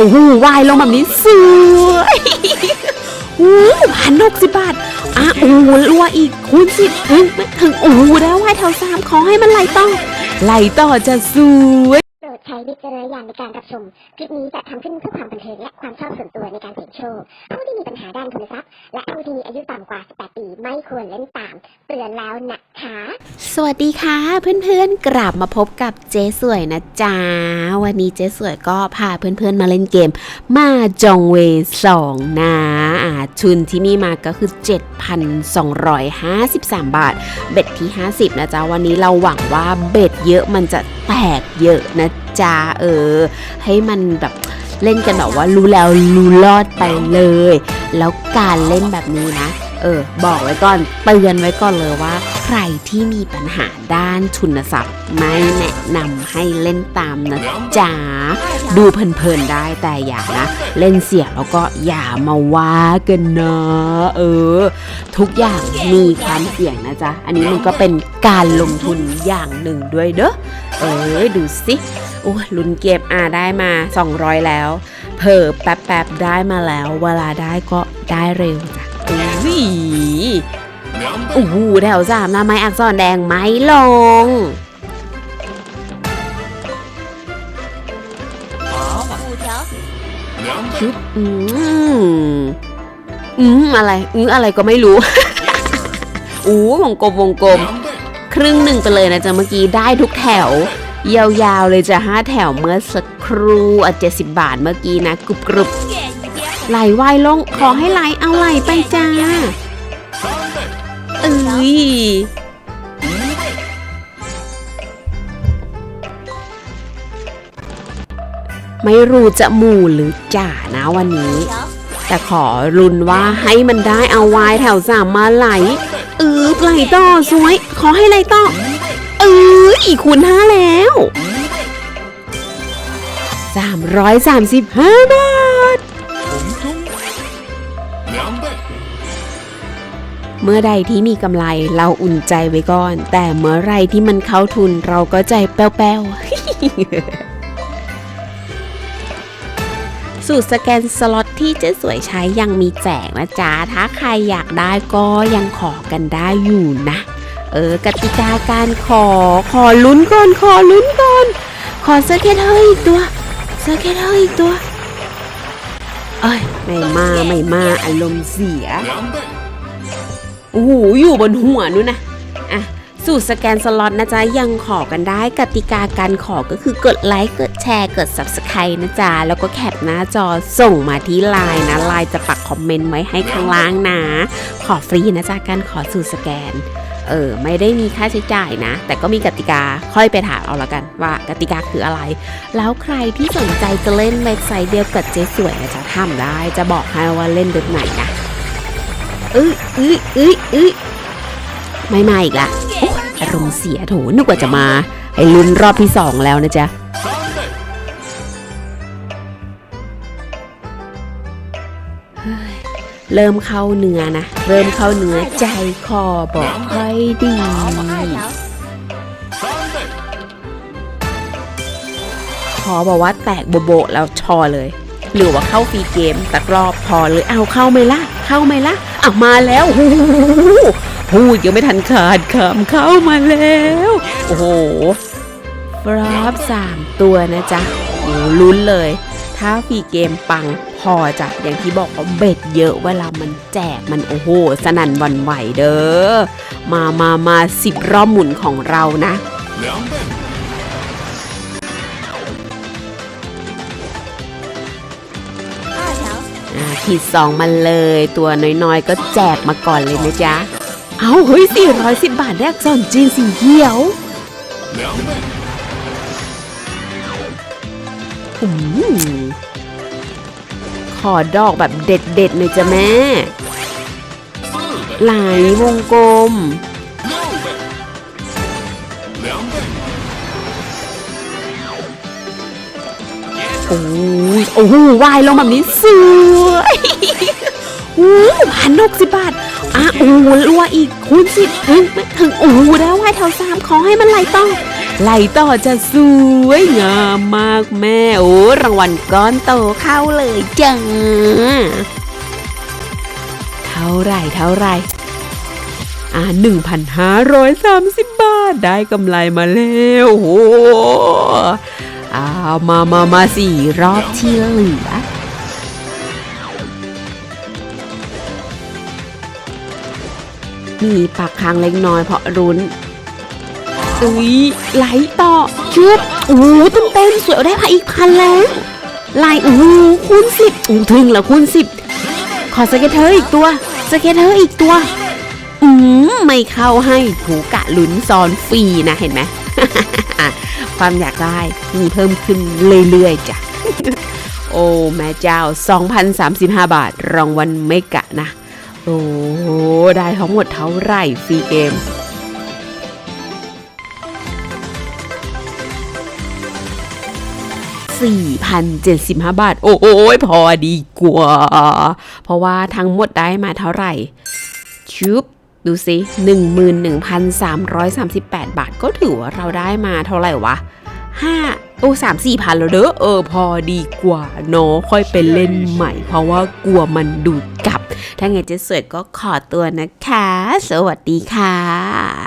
โอ้โหวายลงแบบนี้สวยโอ้พันหกสิบบาท อะ โอ้โหรัวอีกคูณสิบถึงถึงโอ้โหแล้ววายแถวสามขอให้มันไหลต่อ ไหลต่อจะสวย ดใช้วิจารณญาณในการรับชม คลิปนี้จะทำขึ้นเพื่อความบันเทิงและความชอบส่วนตัวในการเสี่ยงโชค ผู้ที่มีปัญหาด้านทุนทรัพย์ และผู้ที่มีอายุต่ำกว่า 18 ปีไม่ควรเล่นตาม เตือนแล้วนะคะ สวัสดีค่ะ เพื่อนๆ กลับมาพบกับเจ๊สวยนะจ๊ะ วันนี้เจ๊สวยก็พาเพื่อนๆมาเล่นเกม มาจองเวสองนะอ่าทุนที่มีมาก็คือ 7,253 บาท เบ็ดที่ 50 นะจ๊ะ วันนี้เราหวังว่าเบ็ดเยอะมันจะ แตกเยอะนะจ๊ะเออ ให้มันแบบเล่นกันแบบว่ารู้แล้วรู้รอดไปเลย แล้วการเล่นแบบนี้นะ ออ บอกไว้ก่อนเตือนไว้ก่อนเลยว่า ใครที่มีปัญหาด้านทุนทรัพย์ ไม่แนะนำให้เล่นตามนะจ๊ะดูเพลินๆได้แต่อย่านะ เล่นเสียแล้วก็อย่ามาว่ากันนะเออ ทุกอย่างมีความเสี่ยงนะจ๊ะ อันนี้มันก็เป็นการลงทุนอย่างหนึ่งด้วยเด้อเออดูสิโอ้ลุ้นเก็บอ่าได้มา 200 แล้ว เผลอแป๊บๆได้มาแล้ว เวลาได้ก็ได้เร็วจ้ะ อุ้ยโอ้โหแถวสามนะไม้อักษรแดงไม้ลงชุบอืมอืมอะไรอืมอะไรก็ไม่รู้อู้วงกลมวงกลม ครึ่งหนึ่งไปเลยนะจ๊ะเมื่อกี้ได้ทุกแถว ยาวๆเลยจะห้าแถวเมื่อสักครู่อะเจ็ดสิบบาทเมื่อกี้นะกรุบกรุบ ไหลวายลงขอให้ไหลเอาไหลไปจ้าเอ้ยไม่รู้จะหมู่หรือจ่านะวันนี้ แต่ขอรุนว่าให้มันได้เอาวายแถวสามมาไหลเออไหลต่อสวย ขอให้ไหลต่อเอออีกคูณห้าแล้วสามร้อยสามสิบห้าบาท เมื่อใดที่มีกำไรเราอุ่นใจไว้ก่อน แต่เมื่อไรที่มันเข้าทุนเราก็ใจแป้วๆ สูตรสแกนสล็อตที่เจ๊สวยใช้ยังมีแจกนะจ๊ะ ถ้าใครอยากได้ก็ยังขอกันได้อยู่นะ เออกติกาการขอขอลุ้นก่อนขอลุ้นก่อน ขอเซอร์เกตเฮอร์อีกตัวเซอร์เกตเฮอร์อีกตัว เอ้ย ไม่มา ไม่มา อารมณ์เสีย โอ้โหอยู่บนหัวนู่นนะอะสูตรสแกนสล็อตนะจ๊ะ ยังขอกันได้กติกาการขอก็คือกดไลค์กดแชร์กด Subscribe นะจ๊ะ แล้วก็แคปหน้าจอส่งมาที่ไลน์นะไลน์จะปักคอมเมนต์ไว้ให้ข้างล่างนะ ขอฟรีนะจ๊ะ การขอสูตรสแกน เออ ไม่ได้มีค่าใช้จ่ายนะ แต่ก็มีกติกาค่อยไปถามเอาละกัน ว่ากติกาคืออะไร แล้วใครที่สนใจจะเล่นเว็บไซต์เดียวกับเจ๊สวยนะจ๊ะทำได้จะบอกให้ว่าเล่นเว็บไหนนะ อ้ยเอ้ยเอ้ยเอ้ยไม่มาอีกละอารมณ์เสียโถนึกว่าจะมาให้ลุ้นรอบที่สองแล้วนะจ๊ะเริ่มเข้าเนื้อนะ เริ่มเข้าเนื้อใจคอบอกค่อยดีพอบอกว่าแตกโบโบแล้วชอเลย หรือว่าเข้าฟรีเกมสักรอบพอเลยเอาเข้าไหมล่ะ เข้าไหมล่ะอะมาแล้วโอ้โหพูดยังไม่ทันขาดคำเข้ามาแล้ว โอ้โหฟรอปสามตัวนะจ๊ะโอ้ลุ้นเลย ถ้าฟีเกมปังพอจ้ะอย่างที่บอกว่าเบ็ดเยอะเวลามันแจกมันโอ้โห สนั่นวันไหวเด้อ มามามาสิบรอบหมุนของเรานะ ขีดสองมาเลย ตัวน้อยๆ ก็แจกมาก่อนเลยนะจ๊ะ เอาเฮ้ย 410 บาทแด้อักษรจีนสีเขียวอืมขอดอกแบบเด็ดๆหน่อยจ้ะแม่ หลายวงกลม โอ้ยโอ้โหวายลงแบบนี้สวยโอ้พันหกสิบบาทอะโอ้รัวอีกคูณสิบถึงถึงโอ้โหแล้ววายแถวสามขอให้มันไหลต่อไหลต่อจะสวยงามมากแม่โอ้รางวัลก้อนโตเข้าเลยจ้าเท่าไรเท่าไรอ่าหนึ่งพันห้าร้อยสามสิบบาทได้กำไรมาแล้วโอ้ มามามาสี่รอบที่เหลือมีปากค้างเล็กน้อยเพราะรุนอุ้ยไหลต่อชุบโอ้เต็มเต็มสวยได้พันอีกพันแล้วไหลโอ้คูณสิบโอ้ถึงแล้วคูณสิบขอสเก็ตเทอร์อีกตัวสเก็ตเทอร์อีกตัวอืมไม่เข้าให้ถูกะลุ้นซอนฟรีนะเห็นไหม ความอยากได้มีเพิ่มขึ้นเรื่อยๆจ้ะ โอ้ แม่เจ้า 2,035 บาท รางวัลไม่กะนะ โอ้ได้ทั้งหมดเท่าไหร่ฟรีเกม4,075 บาท โอ้โหพอดีกว่า เพราะว่าทั้งหมดได้มาเท่าไหร่ชุบ ดูสิ11,338 บาท ก็ถือว่าเราได้มาเท่าไหร่วะห้าโอ้สามสี่พันแล้วเด้อเออพอดีกว่าเนาะค่อยไปเล่นใหม่ เพราะว่ากลัวมันดูดกลับ ถ้าไงเจะสวยก็ขอตัวนะคะ สวัสดีค่ะ